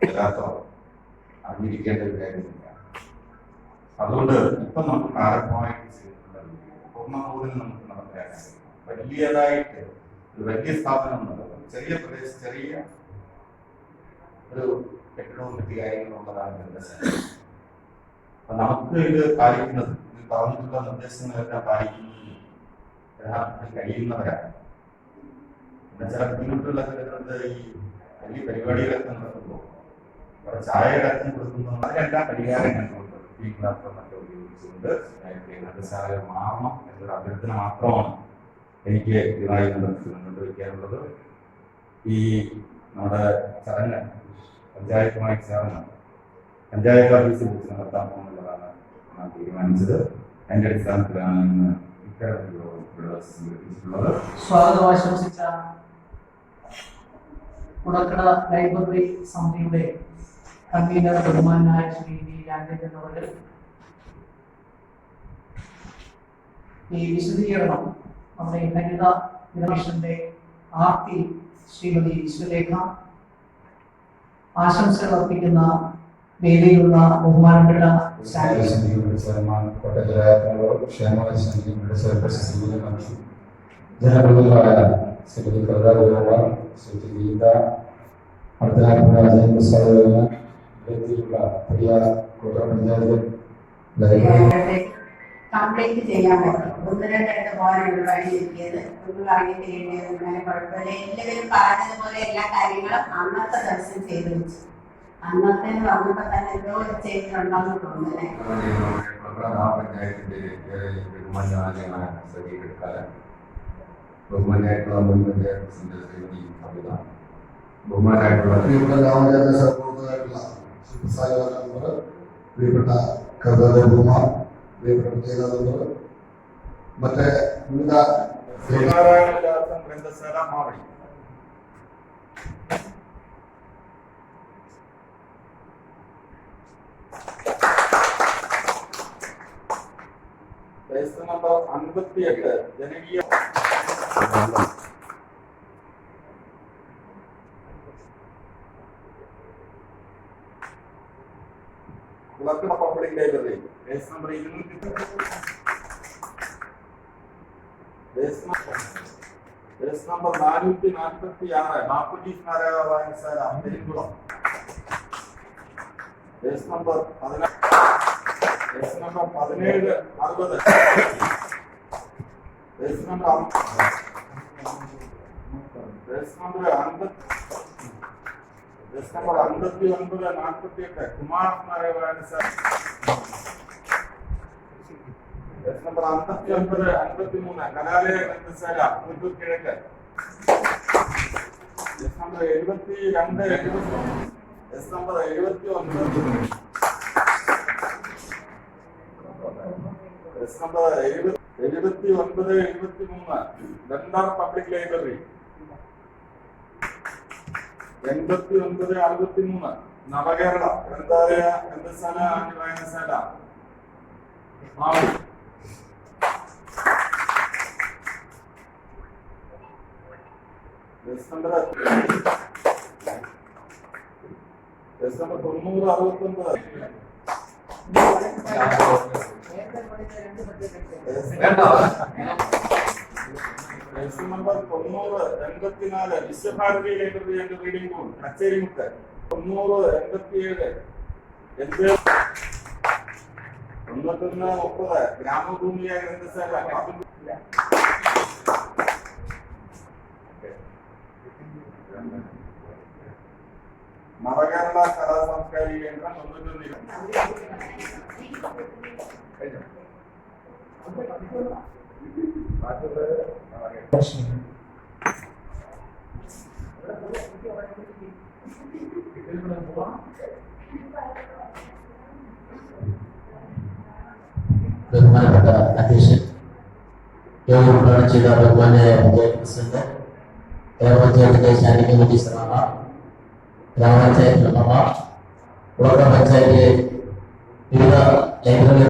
യഥാർത്ഥം അറിഞ്ഞിരിക്കേണ്ട ഒരു കാര്യമില്ല. അതുകൊണ്ട് ഇപ്പം പൂർണതോതിൽ നമുക്ക് നടപ്പിലാക്കാൻ വലിയതായിട്ട് ഒരു വലിയ സ്ഥാപനം ചെറിയ പ്രദേശം ചെറിയ ഒരു കെട്ടിടവും മറ്റു കാര്യങ്ങളുള്ളതാണ് നമുക്ക് ഇത് പാലിക്കുന്നത് പറഞ്ഞിട്ടുള്ള നിർദ്ദേശങ്ങളെല്ലാം പാലിക്കുന്നത് യഥാർത്ഥത്തിൽ കഴിയുന്നവരാണ്. ചില ബുദ്ധിമുട്ടുള്ള ഈ വലിയ പരിപാടികളൊക്കെ നടത്തുമ്പോൾ ചായ അടക്കം കൊടുക്കുന്നു അതിനെല്ലാം പരിഹാരം കണ്ടുകൊണ്ട് പ്ലാറ്റ്ഫോമൊക്കെ ഉപയോഗിച്ചുകൊണ്ട് ചായ മാറണം എന്നൊരു അഭ്യർത്ഥന മാത്രമാണ് എനിക്ക് ബന്ധപ്പെട്ട് മുന്നോട്ട് വയ്ക്കാനുള്ളത്. ഈ നമ്മുടെ ചടങ്ങ് പഞ്ചായത്തുമായി ചേർന്ന് പഞ്ചായത്ത് ഓഫീസിൽ വെച്ച് നടത്താൻ പോകുന്നുള്ളതാണ് ഞാൻ തീരുമാനിച്ചത്. അതിന്റെ അടിസ്ഥാനത്തിലാണ് ഇന്ന് സംഘടിപ്പിച്ചിട്ടുള്ളത്. സ്വാഗതം ആശംസിച്ച കുടക്കട ലൈബ്രറി സമിതിയുടെ കൺവീനർ ബഹുമാനായ ശ്രീ വി ഈ വിശദീകരണം നമ്മുടെ ഹരിത ദിനമിഷന്റെ ആർത്തി ശ്രീമതി വിശ്വലേഖ ആശംസകൾ അർപ്പിക്കുന്ന വേദിയിലുള്ള ബഹുമാനപ്പെട്ട ചെയർപേഴ്സൺ ശ്രീമതി മഞ്ജു ജനപ്രതിനിധികളായ ശ്രീമതി ഗീത അടുത്തനായ രാജേന്ദ്ര പ്രസാദ് എത്തിയിട്ടുള്ള പ്രിയ കോട്ട പഞ്ചായത്ത് ലൈബ്രറി കംപ്ലീറ്റ് ചെയ്യാൻ പറ്റും ഒന്ന് രണ്ടായിട്ട് പോകാനുള്ള വഴി എത്തിയത് ഒന്നും അറിയത്തില്ല അങ്ങനെ കുഴപ്പമില്ല എല്ലാവരും പറഞ്ഞതുപോലെ എല്ലാ കാര്യങ്ങളും അന്നത്തെ ദിവസം ചെയ്തു വെച്ചു അന്നത്തെ വന്നപ്പോ തന്നെ എന്തോ ചെയ്തിട്ടുണ്ടോന്ന് തോന്നുന്നേ പഞ്ചായത്തിന്റെ ബഹുമാന്യമായ സജീവെടുക്കാലം ബഹുമാനായിട്ടുള്ള മുൻ പഞ്ചായത്ത് പ്രസിഡന്റ് ശ്രീമതി കവിത ബഹുമാനായിട്ടുള്ള പ്രിയപ്പെട്ട നമ്പർ പ്രിയപ്പെട്ട കവിത കുമാർ പ്രിയപ്പെട്ട പ്രത്യേക നമ്പർ മറ്റ് വിവിധ ഗ്രന്ഥശാല മാവടി നമ്പർ അൻപത്തിയെട്ട് ജനകീയ പബ്ലിക് നമ്പർ ഇരുന്നൂറ്റി രജിസ്റ്റർ നമ്പർ നാനൂറ്റി നാൽപ്പത്തി ആറ് ബാപ്പുജി സ്മാരക വായനശാല Perumkulam register number register number പതിനേഴ് അറുപത് രജിസ്റ്റർ നമ്പർ അം- നമ്പർ അൻപത്തി നമ്പർ നമ്പർ അമ്പത്തി ഒൻപത് അൻപത്തി മൂന്ന് കലാലയ നമ്പർ എഴുപത്തി രണ്ട് എഴുപത്തി രജിസ്റ്റർ നമ്പർ ഒൻപത് നമ്പർ എഴുപത്തി ഒൻപത് എഴുപത്തി മൂന്ന് ബന്ധാർ പബ്ലിക് ലൈബ്രറി. എൺപത്തി ഒൻപത് അറുപത്തി മൂന്ന് നവകേരള ഗ്രന്ഥാലയ ഗ്രന്ഥശാല ആൻഡ് വായനശാല തൊണ്ണൂറ് അറുപത്തി ഒൻപത് അറുപത്തൊമ്പത് ഡിസംബർ തൊണ്ണൂറ് എൺപത്തിനാല് Vishwabharati library and reading Kacherimukku തൊണ്ണൂറ് എൺപത്തിയേഴ്. എൺപത് തൊണ്ണൂറ്റൊന്ന് മുപ്പത്. ഗ്രാമഭൂമിയ ഗ്രന്ഥശാല. നവകേരള കലാ സാംസ്കാരിക കേന്ദ്രം തൊണ്ണൂറ്റൊന്നിൽ బహుమానిత అధ్యక్షుడు దేవుడు ప్రాణించిన భగవాన్ విజయకృష్ణ దేవపంచాయత దేశానికి విధిస్తున్నామ గ్రామ పంచాయతీల మామ లోక పంచాయతీ వివిధ లైబ్రరీ